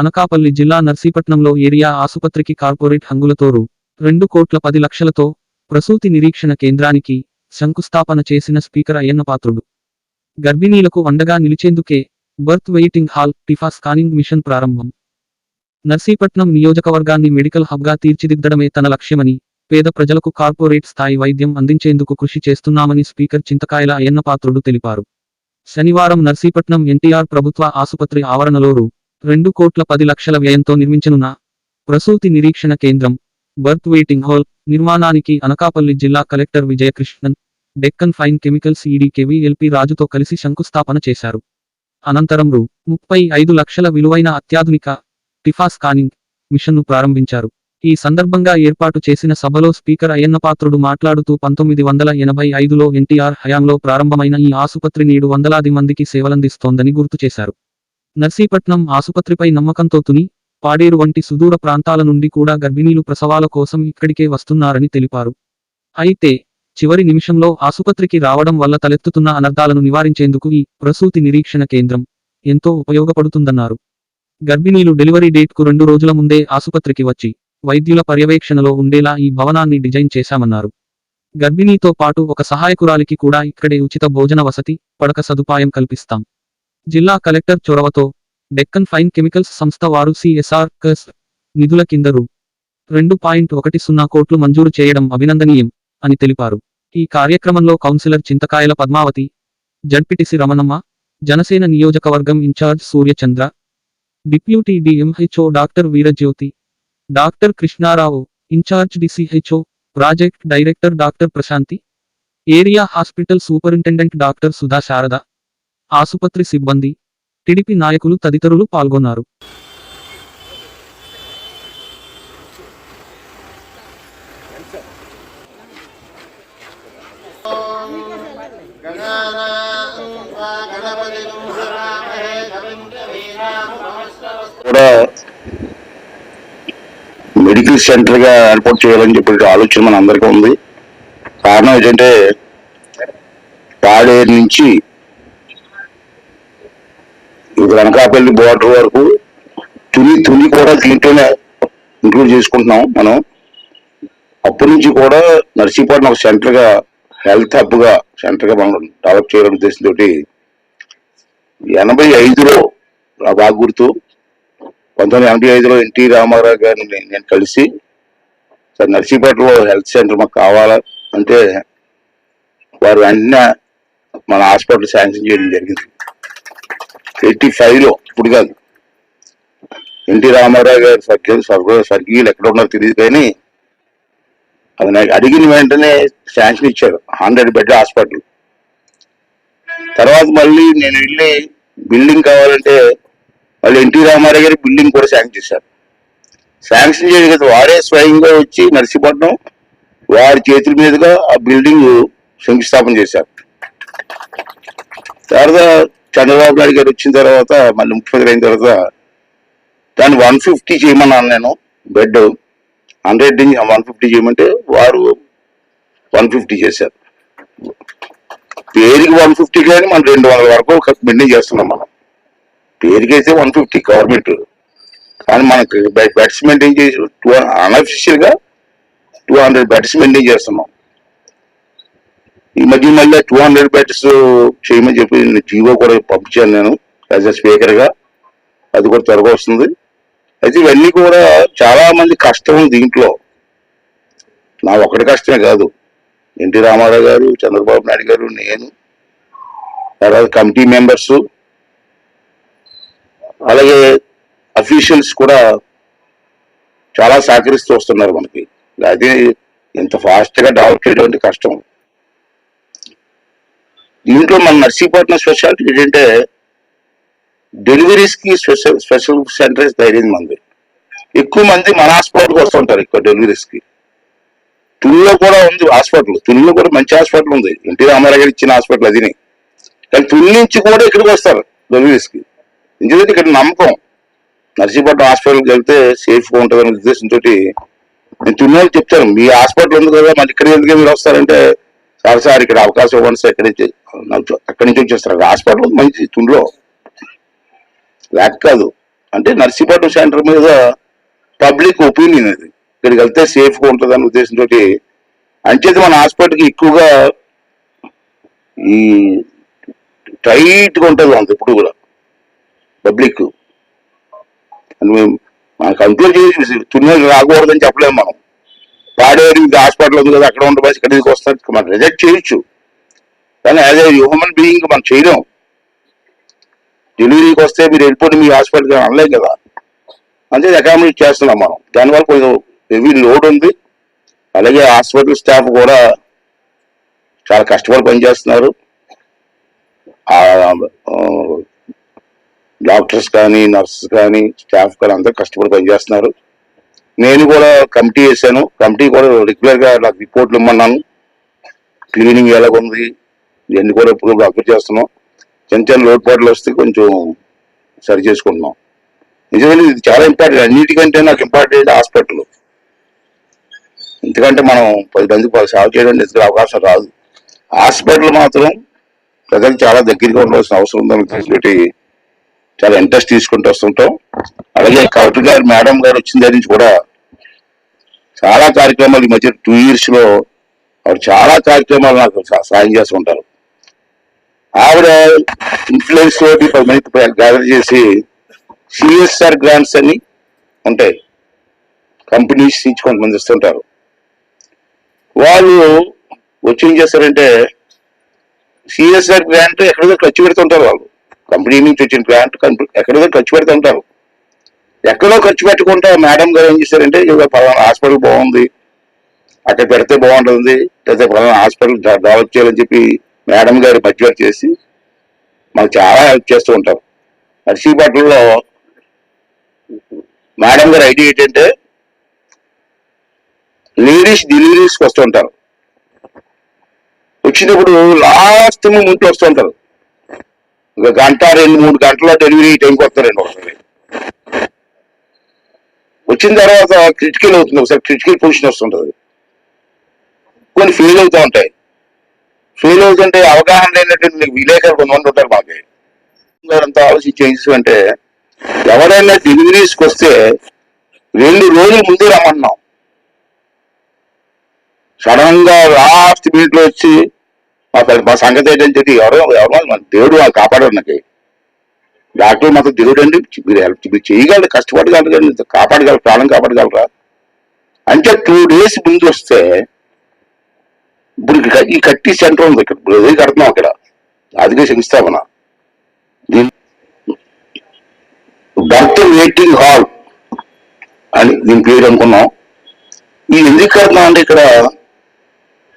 అనకాపల్లి జిల్లా నర్సీపట్నంలో ఏరియా ఆసుపత్రికి కార్పొరేట్ హంగులతో రూ రెండు కోట్ల పది లక్షలతో ప్రసూతి నిరీక్షణ కేంద్రానికి శంకుస్థాపన చేసిన స్పీకర్ అయ్యన్న పాత్రుడు. గర్భిణీలకు అండగా నిలిచేందుకే birth waiting hall TIFFA scanning machine ప్రారంభం. నర్సీపట్నం నియోజకవర్గాన్ని మెడికల్ హబ్గా తీర్చిదిద్దడమే తన లక్ష్యమని పేద ప్రజలకు కార్పొరేట్ స్థాయి వైద్యం అందించేందుకు కృషి చేస్తున్నామని స్పీకర్ చింతకాయల అయ్యన్న పాత్రుడు తెలిపారు. శనివారం నర్సీపట్నం ఎన్టీఆర్ ప్రభుత్వ ఆసుపత్రి ఆవరణలో రూ రెండు కోట్ల పది లక్షల వ్యయంతో నిర్మించనున్న ప్రసూతి నిరీక్షణ కేంద్రం బర్త్ వెయిటింగ్ హాల్ నిర్మాణానికి అనకాపల్లి జిల్లా collector Vijayakrishnan Deccan fine chemicals EDKV LP రాజుతో కలిసి శంకుస్థాపన చేశారు. అనంతరం రూ. ముప్పై ఐదు లక్షల విలువైన అత్యాధునిక టిఫా స్కానింగ్ మిషన్ను ప్రారంభించారు. ఈ సందర్భంగా ఏర్పాటు చేసిన సభలో స్పీకర్ అయ్యన్నపాత్రుడు మాట్లాడుతూ పంతొమ్మిది వందల ఎనభై ఐదులో ఎన్టీఆర్ హయాంలో ప్రారంభమైన ఈ ఆసుపత్రి నేడు వందలాది మందికి సేవలందిస్తోందని గుర్తు చేశారు. నర్సీపట్నం ఆసుపత్రిపై నమ్మకంతో తుని పాడేరు వంటి సుదూర ప్రాంతాల నుండి కూడా గర్భిణీలు ప్రసవాల కోసం ఇక్కడికే వస్తున్నారని తెలిపారు. అయితే చివరి నిమిషంలో ఆసుపత్రికి రావడం వల్ల తలెత్తుతున్న అనర్థాలను నివారించేందుకు ఈ ప్రసూతి నిరీక్షణ కేంద్రం ఎంతో ఉపయోగపడుతుందన్నారు. గర్భిణీలు డెలివరీ డేట్కు రెండు రోజుల ముందే ఆసుపత్రికి వచ్చి వైద్యుల పర్యవేక్షణలో ఉండేలా ఈ భవనాన్ని డిజైన్ చేశామన్నారు. గర్భిణీతో పాటు ఒక సహాయకురాలికి కూడా ఇక్కడే ఉచిత భోజన వసతి పడక సదుపాయం కల్పిస్తాం. జిల్లా కలెక్టర్ చొరవతో డెక్కన్ ఫైన్ కెమికల్స్ సంస్థ వారు సిఎస్ఆర్ కస్ నిధుల కింద రూ. రెండు పాయింట్ ఒకటి సున్నా కోట్లు మంజూరు చేయడం అభినందనీయం అని తెలిపారు. ఈ కార్యక్రమంలో కౌన్సిలర్ చింతకాయల పద్మావతి జడ్పిటిసి రమణమ్మ జనసేన నియోజకవర్గం incharge Suryachandra deputy DMHO doctor Veerajyothi doctor Krishnarao incharge DCHO project director doctor Prashanthi area hospital superintendent doctor Sudha Sarada ఆసుపత్రి సిబ్బంది టిడిపి నాయకులు తదితరులు పాల్గొన్నారు. కూడా మెడికల్ సెంటర్గా ఏర్పాటు చేయాలని చెప్పి ఆలోచన మన అందరికీ ఉంది. కారణం ఏంటంటే పాడేరు నుంచి అనకాపల్లి బోర్డర్ వరకు తుని తుని కూడా దీంట్లోనే ఇంక్లూడ్ చేసుకుంటున్నాం మనం. అప్పటి నుంచి కూడా నర్సీపట్నం ఒక సెంటర్గా హెల్త్ హబ్గా సెంటర్గా మనం డెవలప్ చేయాలనే ఉద్దేశంతో ఎనభై ఐదులో నా బాగా గుర్తు పంతొమ్మిది ఎనభై ఐదులో ఎన్టీ రామారావు గారిని నేను- నేను కలిసి సార్ నర్సీపేటలో హెల్త్ సెంటర్ మాకు కావాలా? అంటే వారు వెంటనే మన హాస్పిటల్ శాంక్షన్ చేయడం జరిగింది. ఎయిటీ ఫైవ్లో ఇప్పుడు కాదు. ఎన్టీ రామారావు గారు స్వర్గీయ స్వర్గ స్వర్గీయులు ఎక్కడ ఉన్నారో తెలియదు కానీ అది నాకు అడిగిన వెంటనే శాంక్షన్ ఇచ్చారు హండ్రెడ్ బెడ్ హాస్పిటల్. తర్వాత మళ్ళీ నేను వెళ్ళి బిల్డింగ్ కావాలంటే మళ్ళీ ఎన్టీ రామారావు గారి బిల్డింగ్ కూడా శాంక్షన్ చేశారు. శాంక్షన్ చేయడం కదా వారే స్వయంగా వచ్చి నర్సీపట్నం వారి చేతుల మీదుగా ఆ బిల్డింగ్ శంకుస్థాపన చేశారు. తర్వాత చంద్రబాబు నాయుడు గారు వచ్చిన తర్వాత మళ్ళీ ముఖ్యమంత్రి అయిన తర్వాత దాన్ని వన్ ఫిఫ్టీ చేయమన్నాను నేను బెడ్ హండ్రెడ్ వన్ ఫిఫ్టీ చేయమంటే వారు వన్ ఫిఫ్టీ చేశారు. పేరుకి వన్ ఫిఫ్టీ కానీ మనం రెండు వందల వరకు మెయింటైన్ చేస్తున్నాం మనం. పేరుకి అయితే వన్ ఫిఫ్టీ గవర్నమెంట్. కానీ మనకి బెడ్స్ మెయింటైన్ చేసి టూ అన్అఫిషియల్గా టూ హండ్రెడ్ బెడ్స్ మెయింటైన్ చేస్తున్నాం? ఈ మధ్య మళ్ళీ టూ హండ్రెడ్ బెడ్స్ చేయమని చెప్పి జీవో కూడా పంపించాను నేను యాజ్ అ స్పీకర్గా. అది కూడా త్వరగా వస్తుంది. అయితే ఇవన్నీ కూడా చాలా మంది కష్టం దీంట్లో. నా ఒక్కడి కష్టమే కాదు. ఎన్టీ రామారావు గారు చంద్రబాబు నాయుడు గారు నేను తర్వాత కమిటీ మెంబర్స్ అలాగే అఫీషియల్స్ కూడా చాలా సహకరిస్తూ వస్తున్నారు మనకి. అది ఇంత ఫాస్ట్గా డెవలప్ చేయడం కష్టం. దీంట్లో మన నర్సీపట్నం స్పెషాలిటీ ఏంటంటే డెలివరీస్కి స్పెషల్ స్పెషల్ సెంటర్స్ ధైర్యం మంది. ఎక్కువ మంది మన హాస్పిటల్కి వస్తుంటారు ఎక్కువ డెలివరీస్కి. తుల్లో కూడా ఉంది హాస్పిటల్ తుల్లో కూడా మంచి హాస్పిటల్ ఉంది. ఎన్టీ రామారావు గారు ఇచ్చిన హాస్పిటల్ అదిని కానీ తుల్లి నుంచి కూడా ఇక్కడికి వస్తారు డెలివరీస్కి. ఎందుకంటే ఇక్కడ నమ్మకం. నర్సీపట్నం హాస్పిటల్కి వెళ్తే సేఫ్గా ఉంటుందనే ఉంటుంది అనే ఉద్దేశంతో నేను తున్నోళ్ళు చెప్తాను. మీ హాస్పిటల్ ఉంది కదా మళ్ళీ ఇక్కడికి ఎందుకే మీరు వస్తారంటే సార్ సార్ ఇక్కడ అవకాశం ఇవ్వండి సార్. ఎక్కడి నుంచి అక్కడి నుంచి వచ్చేస్తారు. హాస్పిటల్ మంచి తుండ్లో. ల్యాక్ కాదు. అంటే నర్సీపట్నం సెంటర్ మీద పబ్లిక్ ఒపీనియన్ అది. ఇక్కడికి వెళ్తే సేఫ్గా ఉంటుంది అనే ఉద్దేశంతో అంచేత మన హాస్పిటల్కి ఎక్కువగా ఈ టైట్గా ఉంటుంది అంత ఇప్పుడు కూడా పబ్లిక్. అని మేము మనకు కంట్రోల్ చేసి తున్నలు రాకూడదని చెప్పలేము మనం. వాడేరు ఇది హాస్పిటల్ ఉంది కదా అక్కడ ఉండే బస్ ఇక్కడికి వస్తారు. మనం రిజెక్ట్ చేయొచ్చు. కానీ యాజ్ ఏ హ్యూమన్ బీయింగ్ మనం చేయలేం. డెలివరీకి వస్తే మీరు వెళ్ళిపోయి మీ హాస్పిటల్కి అనలేం కదా. అంతే అకామిడేట్ చేస్తున్నాం మనం. దానివల్ల కొంచెం హెవీ లోడ్ ఉంది. అలాగే హాస్పిటల్ స్టాఫ్ కూడా చాలా కష్టపడి పనిచేస్తున్నారు. డాక్టర్స్ కానీ నర్సెస్ కానీ స్టాఫ్ కానీ అందరూ కష్టపడి పనిచేస్తున్నారు. నేను కూడా కమిటీ వేసాను కమిటీ కూడా రెగ్యులర్గా నాకు రిపోర్ట్లు ఇమ్మన్నాను. క్లీనింగ్ ఎలాగుంది ఇవన్నీ కూడా ఇప్పుడు అప్డేట్ చేస్తున్నాం. చిన్న చిన్న లోటుపాట్లు వస్తే కొంచెం సరి చేసుకుంటున్నాం. నిజంగా ఇది చాలా ఇంపార్టెంట్ అన్నిటికంటే నాకు ఇంపార్టెంట్ హాస్పిటల్. ఎందుకంటే మనం పది మందికి పది సేవ చేయడానికి ఎందుకు అవకాశం రాదు. హాస్పిటల్ మాత్రం ప్రజలకు చాలా దగ్గరగా ఉండవలసిన అవసరం ఉందని ఫెసిలిటీ చాలా ఇంట్రెస్ట్ తీసుకుంటూ వస్తుంటాం. అలాగే కలెక్టర్ గారు మేడం గారు వచ్చిన దగ్గర నుంచి కూడా చాలా కార్యక్రమాలు ఈ మధ్య టూ ఇయర్స్లో ఆవిడ చాలా కార్యక్రమాలు నాకు సాయం చేస్తూ ఉంటారు. ఆవిడ ఇన్ఫ్లుయెన్స్ తోటి పది మంది గ్యాదర్ చేసి సిఎస్ఆర్ గ్రాంట్స్ అని ఉంటాయి కంపెనీస్ నుంచి కొంతమంది ఇస్తుంటారు. వాళ్ళు వచ్చి ఏం చేస్తారంటే సిఎస్ఆర్ గ్రాంట్ ఎక్కడో ఖర్చు పెడుతుంటారు వాళ్ళు. కంపెనీ నుంచి వచ్చిన గ్రాంట్ ఎక్కడో ఖర్చు పెడుతుంటారు. ఎక్కడో ఖర్చు పెట్టకుండా మేడం గారు ఏం చేశారంటే ఇవాళ పలానా హాస్పిటల్ బాగుంది అక్కడ పెడితే బాగుంటుంది లేదా పలానా హాస్పిటల్ డెవలప్ చేయాలని చెప్పి మేడం గారు మధ్యవర్తి చేసి మాకు చాలా హెల్ప్ చేస్తూ ఉంటారు. నర్సీపట్నంలో మేడం గారు ఐడియా ఏంటంటే లేడీస్ డెలివరీస్కి వస్తుంటారు వచ్చినప్పుడు లాస్ట్ ముందు వస్తుంటారు ఒక గంట రెండు మూడు గంటల డెలివరీ టైంకి వస్తారండి. ఒకసారి వచ్చిన తర్వాత క్రిటికల్ అవుతుంది ఒకసారి క్రిటికల్ పొజిషన్ వస్తుంటుంది. కొన్ని ఫెయిల్ అవుతూ ఉంటాయి. ఫెయిల్ అవుతుంటే అవగాహన లేనటువంటి విలేకరు కొంతమంది ఉంటారు మాకు. అంతా ఆలోచించి ఏం అంటే ఎవరైనా డెలివరీస్కి వస్తే రెండు రోజులు ముందే రమ్మన్నాం. సడన్గా లాస్ట్ మినిట్లో వచ్చి మా మా సంగతి ఏంటని చెప్పి ఎవరో ఎవరో మన దేవుడు వాళ్ళు కాపాడారు నాకు. డాక్టర్ మాత్రం దేవుడు అండి మీరు హెల్ప్ మీరు చేయగలరు కష్టపడగలరు కానీ కాపాడగలరు ప్రాణం కాపాడగలరా? అంటే టూ డేస్ ముందు వస్తే ఇప్పుడు ఈ కట్టి సెంటర్ ఉంది ఇక్కడ. ఇప్పుడు ఏదో కడుతున్నాం అక్కడ? అదిగే శంకుస్థాపన దీని బర్త్ వెయిటింగ్ హాల్ అని దీని పేరు అనుకున్నాం. ఇది ఎందుకు కడుతున్నాం అంటే ఇక్కడ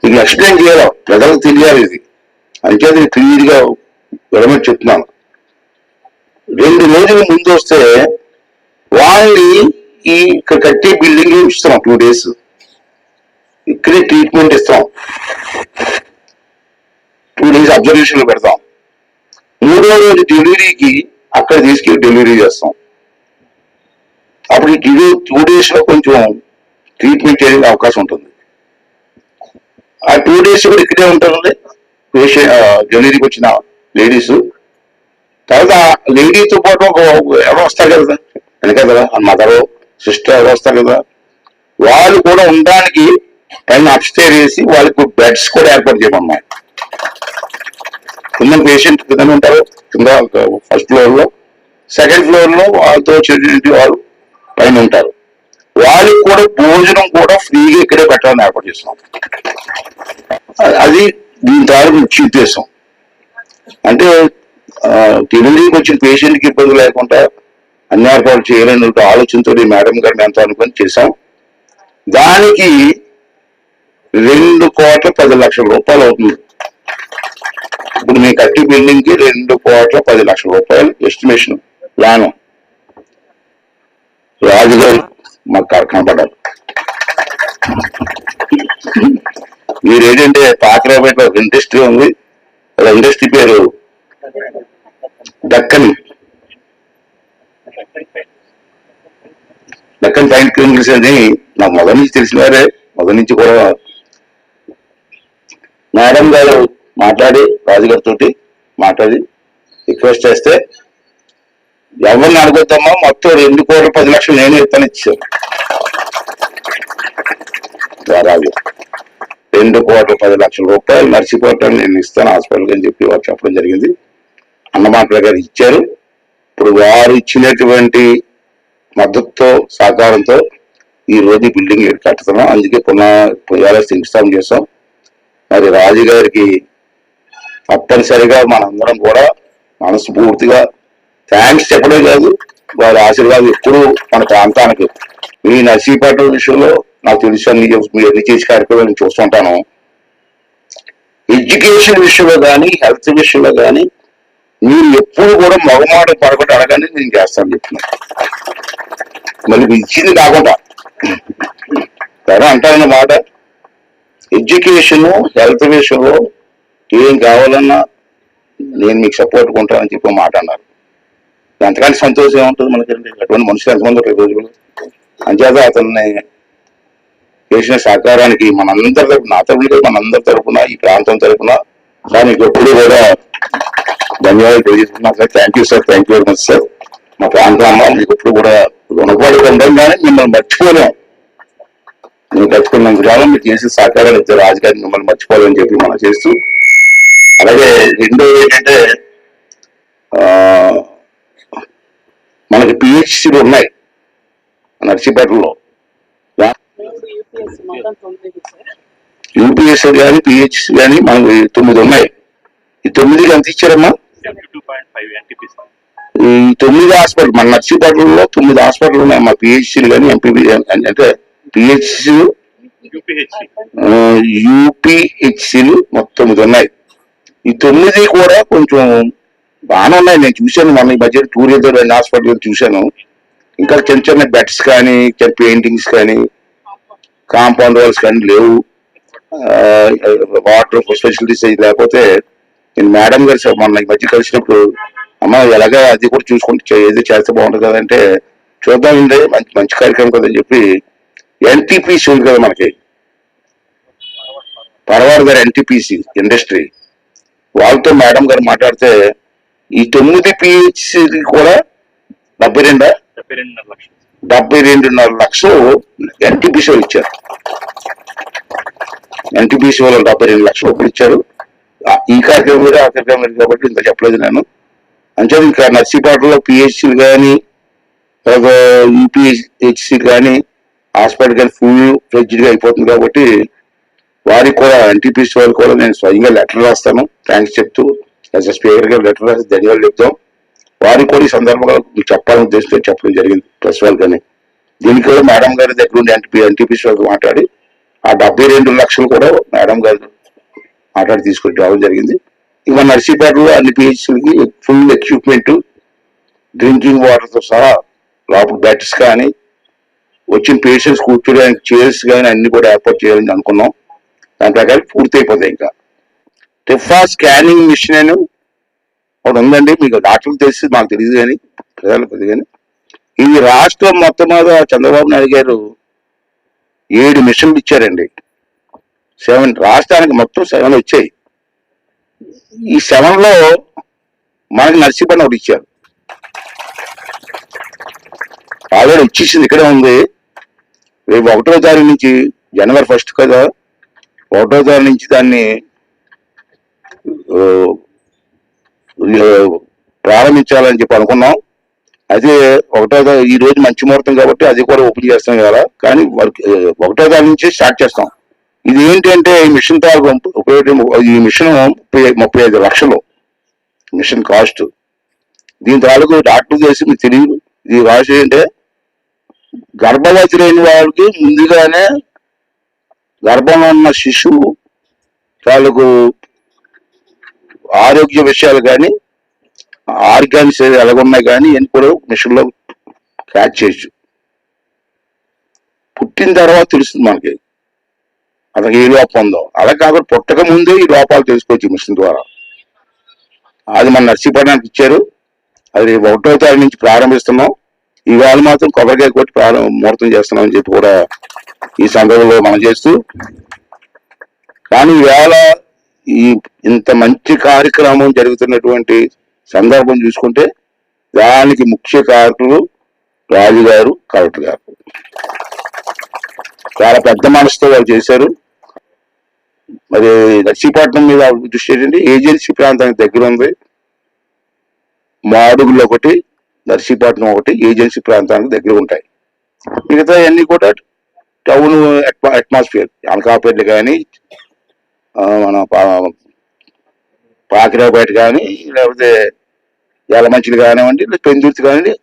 ఇది ఎక్స్ప్లెయిన్ చేయాలి? ప్రజలకు తెలియాలి ఇది. అంటే అది క్లియర్గా విడమని చెప్తున్నాను. రెండు రోజుల ముందు వస్తే వాళ్ళని ఈ ఇక్కడ కట్టి బిల్డింగ్ ఇస్తాం టూ డేస్ ఇక్కడే ట్రీట్మెంట్ ఇస్తాం. టూ డేస్ అబ్జర్వేషన్ పెడతాం. మూడో రోజు డెలివరీకి అక్కడ తీసుకెళ్ళి డెలివరీ చేస్తాం. అప్పుడు ఈ టూ డేస్లో కొంచెం ట్రీట్మెంట్ చేయడానికి అవకాశం ఉంటుంది. ఆ టూ డేస్ కూడా ఇక్కడే ఉంటారండి. పేషెంట్ డెలివరీకి వచ్చిన లేడీస్ తర్వాత లేడీతో పాటు ఒక ఎవరో వస్తారు కదా. వెనక కదా మదరు సిస్టర్ ఎవరు వస్తారు కదా. వాళ్ళు కూడా ఉండడానికి పైన అప్స్టేర్ వేసి వాళ్ళకి బెడ్స్ కూడా ఏర్పాటు చేయమన్నాయి. కింద పేషెంట్ కింద ఉంటారు కింద ఫస్ట్ ఫ్లోర్లో. సెకండ్ ఫ్లోర్లో వాళ్ళతో చెడు వాళ్ళు పైన ఉంటారు. వాళ్ళకి కూడా భోజనం కూడా ఫ్రీగా ఇక్కడే పెట్టాలని ఏర్పాటు చేస్తున్నాం. అది దీని ద్వారా ముఖ్య ఉద్దేశం అంటే డెలివరీకి వచ్చిన పేషెంట్కి ఇబ్బంది లేకుండా అన్ని ఏర్పాట్లు చేయాలని ఆలోచనతో ఈ మేడం గారిని ఎంత అనుకొని చేశాం. దానికి రెండు కోట్ల పది లక్షల రూపాయలు అవుతుంది. ఇప్పుడు మేము కట్టి బిల్డింగ్కి రెండు కోట్ల పది లక్షల రూపాయలు ఎస్టిమేషన్ ప్లాన్. రాజుగారు మాకు క- మీరు ఏంటంటే పాకరాపేటలో ఒక ఇండస్ట్రీ ఉంది. ఇండస్ట్రీ పేరు దక్కన్ అని నాకు మొదటి నుంచి తెలిసిన వారే. మొదటి నుంచి కూడా మేడం గారు మాట్లాడి రాజుగారితో మాట్లాడి రిక్వెస్ట్ చేస్తే ఎవరిని అడుగుతామో మొత్తం రెండు కోట్ల పది లక్షలు నేను ఇస్తాను ఇచ్చాను. రెండు కోట్ల పది లక్షల రూపాయలు నర్సీపట్నం నేను ఇస్తాను హాస్పిటల్కి అని చెప్పి వారు చెప్పడం జరిగింది. అన్నమాట గారు ఇచ్చారు. ఇప్పుడు వారు ఇచ్చినటువంటి మద్దతుతో సహకారంతో ఈ రోజు ఈ బిల్డింగ్ కట్టుతున్నాం అందుకే పునః పుయాల శంకుస్థాపన చేస్తాం మరి రాజు గారికి తప్పనిసరిగా మనందరం కూడా మనస్ఫూర్తిగా థ్యాంక్స్ చెప్పడం కాదు వారి ఆశీర్వాదం ఎప్పుడు మన ప్రాంతానికి. మీ నర్సీపట్నం విషయంలో నాకు తెలుసు అన్ని మీరు ఎన్ని చేసే కార్యక్రమాలు నేను చూస్తుంటాను. ఎడ్యుకేషన్ విషయంలో కానీ హెల్త్ విషయంలో కానీ మీరు ఎప్పుడు కూడా మగమాట పడకుండా అడగండి నేను చేస్తాను చెప్తున్నాను మళ్ళీ ఇచ్చింది కాకుండా. సరే అంటారన్న మాట. ఎడ్యుకేషన్ హెల్త్ విషయంలో ఏం కావాలన్నా నేను మీకు సపోర్ట్ ఉంటానని చెప్పి మాట అన్నారు. ఎంతకంటే సంతోషం ఏముంటుంది మనకండి అటువంటి మనుషులు ఎంతమంది ఉంటారు ఈ రోజుల్లో? అంచేత అతన్ని చేసిన సహకారానికి మనందరి తరపున నా తరపున మనందరి తరపున ఈ ప్రాంతం తరపున దానికి ఎప్పుడు కూడా ధన్యవాదాలు తెలియజేస్తున్నాను sir. Thank you sir thank you very much sir మా ప్రాంతం అమ్మ మీకు ఎప్పుడు కూడా రుణపడి ఉండం కానీ మిమ్మల్ని మర్చిపోలేం. మీరు కట్టుకున్నంత కాలం మీరు చేసిన సహకారాలు ఇద్దరు రాజుగారిని మిమ్మల్ని మర్చిపోవాలని చెప్పి మనం చేస్తూ అలాగే రెండోది ఏంటంటే మనకి పిహెచ్సిలు ఉన్నాయి. నర్సీపేటలో. యూపీఎస్సీ మొత్తం తొమ్మిది సార్ యూపీఎస్ కానీ పిహెచ్సి కానీ మనకి తొమ్మిది ఉన్నాయి. ఈ తొమ్మిదికి ఎంత ఇచ్చారమ్మా? తొమ్మిది హాస్పిటల్ మన నర్సీపట్నంలో తొమ్మిది హాస్పిటల్ ఉన్నాయి. మా పిహెచ్సిలు కానీ ఎంపీబీ అంటే పిహెచ్సి యూపీహెచ్సి. యూపీహెచ్సిలు మొత్తం తొమ్మిది ఉన్నాయి. ఈ తొమ్మిది కూడా కొంచెం బాగానే ఉన్నాయి. నేను చూశాను మన ఈ మధ్య టూర్ రెండు హాస్పిటల్ చూశాను. ఇంకా చిన్న చిన్న బెడ్స్ కానీ చిన్న పెయింటింగ్స్ కానీ కాంపౌండ్ వాల్స్ కానీ లేవు. వాటర్ ఫెసిలిటీస్ లేకపోతే నేను మేడం గారు మొన్న ఈ మధ్య కలిసినప్పుడు అమ్మ ఎలాగ అది కూడా చూసుకుంటే ఏదో చేస్తే బాగుంటుంది కదంటే చూద్దాం ఇందే మంచి మంచి కార్యక్రమం కదని చెప్పి ఎన్టీపీసీ ఉంది కదా మనకి. పరవాడు గారు ఎన్టీపీసీ ఇండస్ట్రీ వాళ్ళతో మేడం గారు మాట్లాడితే ఈ తొమ్మిది పిహెచ్సి కూడా డెబ్బై రెండా? డెబ్బై రెండున్నర లక్షలు. ఎన్టీపీసీ వాళ్ళు ఇచ్చారు. ఎన్టీపీసీ వాళ్ళు డెబ్బై రెండు లక్షలు ఇచ్చారు. ఈ కార్యక్రమం మీద ఆ కార్యక్రమం మీద కాబట్టి ఇంత చెప్పలేదు నేను. అంటే ఇంకా నర్సీపాటలో పిహెచ్సీలు కానీ యూపీహెచ్సి కానీ హాస్పిటల్ కానీ ఫుల్ ఫ్లెడ్జ్డ్గా అయిపోతుంది కాబట్టి వారికి కూడా ఎన్టీపీసీ వారికి కూడా నేను స్వయంగా లెటర్ రాస్తాను. థ్యాంక్స్ చెప్తూ యాజ్ స్పీకర్ గారు లెటర్ రాసి ధన్యవాదాలు చెప్తాం. వారికి కూడా ఈ సందర్భంగా మీకు చెప్పాలని ఉద్దేశంతో చెప్పడం జరిగింది ప్రెస్ వాళ్ళకని దీనికి కూడా మేడం గారి దగ్గర ఉండి ఎన్టీపీ ఎన్టీపీసీ వాళ్ళతో మాట్లాడి ఆ డెబ్బై రెండు లక్షలు కూడా మేడం గారు మాట్లాడి తీసుకొని రావడం జరిగింది. ఇక నర్సీపేటలో అన్ని పిహెచ్లకి ఫుల్ ఎక్విప్మెంట్ డ్రింకింగ్ వాటర్తో సహా లోపల బెడ్స్ కానీ వచ్చిన పేషెంట్స్ కూర్చోడానికి చైర్స్ కానీ అన్ని కూడా ఏర్పాటు చేయాలని అనుకున్నాం. దాని ప్రకారం పూర్తి అయిపోతాయి ఇంకా. టిఫా స్కానింగ్ మిషన్ అని ఒకటి ఉందండి. మీకు డాక్టర్లు తెలిసి మాకు తెలియదు కానీ ప్రజలకు తెలియదు కానీ ఇది రాష్ట్రం మొత్తం మీద చంద్రబాబు నాయుడు గారు ఏడు మిషన్లు ఇచ్చారండి. సెవెన్ రాష్ట్రానికి మొత్తం సెవెన్ వచ్చాయి. ఈ సెవెన్లో మనకి నర్సీపట్నం ఒకటి ఇచ్చారు. ఆల్రెడీ వచ్చేసింది ఇక్కడే ఉంది. రేపు ఒకటో తారీఖు నుంచి జనవరి ఫస్ట్ కదా. ఒకటో తారీఖు నుంచి దాన్ని ప్రారంభించాలని చెప్పి అనుకున్నాం. అదే ఒకటో ఈ రోజు మంచి ముహూర్తం కాబట్టి అది కూడా ఓపెన్ చేస్తాం కదా. కానీ ఒకటో తారీఖు నుంచి స్టార్ట్ చేస్తాం. ఇది ఏంటంటే ఈ మిషన్ తయారు ఉపయోగం ఈ మిషన్ ముప్పై ఐదు లక్షలు. Machine cost. దీని తాలూకు డాక్టర్ చేసి మీకు తెలియదు. ఇది కాస్ట్ ఏంటంటే గర్భవతి లేని వాళ్ళకి ముందుగానే గర్భంలో ఉన్న శిశువు తాలూకు ఆరోగ్య విషయాలు కానీ ఆర్గాన్స్ ఎలాగున్నాయి కానీ ఇవన్నీ కూడా మిషన్లో క్యాచ్ చేయొచ్చు. పుట్టిన తర్వాత తెలుస్తుంది మనకి. అతనికి ఏ లోపం ఉందో. అలా కాకుండా పుట్టక ముందే ఈ లోపాలు తెలుసుకోవచ్చు ఈ మిషన్ ద్వారా. అది మన నర్సీపట్నానికి ఇచ్చారు. అది రేపు ఒకటో తారీఖు నుంచి ప్రారంభిస్తున్నాం. ఇవాళ మాత్రం కొబ్బరికాయ కొట్టి ప్రారంభ ముహూర్తం చేస్తున్నాం అని చెప్పి కూడా ఈ సందర్భంలో మనం చేస్తూ. కానీ ఈవేళ ఈ ఇంత మంచి కార్యక్రమం జరుగుతున్నటువంటి సందర్భం చూసుకుంటే దానికి ముఖ్య కారకులు రాజు గారు కలెక్టర్ గారు. చాలా పెద్ద మనసుతో వాళ్ళు చేశారు. మరి నర్సీపట్నం మీద దృష్టి ఏంటంటే ఏజెన్సీ ప్రాంతానికి దగ్గర ఉంది. మాడుగులు ఒకటి నర్సీపట్నం ఒకటి ఏజెన్సీ ప్రాంతానికి దగ్గర ఉంటాయి. మిగతా అన్నీ కూడా టౌన్ అట్మాస్ఫియర్. అనకాపేట కానీ మన పాకిరాపేట కానీ లేకపోతే ఎలమంచిలు కానివ్వండి పెందుర్తి కానివ్వండి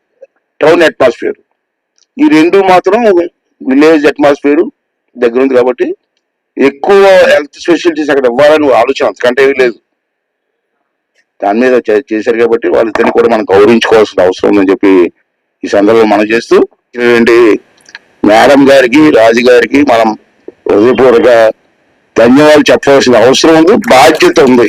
టౌన్ అట్మాస్ఫియర్. ఈ రెండు మాత్రం విలేజ్ అట్మాస్ఫియర్ దగ్గర ఉంది కాబట్టి ఎక్కువ హెల్త్ ఫెసిలిటీస్ అక్కడ ఇవ్వాలని ఆలోచన అంతకంటే ఏమీ లేదు. దాని మీద చే- చేశారు కాబట్టి వాళ్ళిద్దరిని కూడా మనం గౌరవించుకోవాల్సిన అవసరం ఉందని చెప్పి ఈ సందర్భంలో మనం చేస్తూ ఏంటి మేడం గారికి రాజు గారికి మనం హృదయపూర్వక ధన్యవాదాలు చెప్పవలసిన అవసరం ఉంది బాధ్యత ఉంది.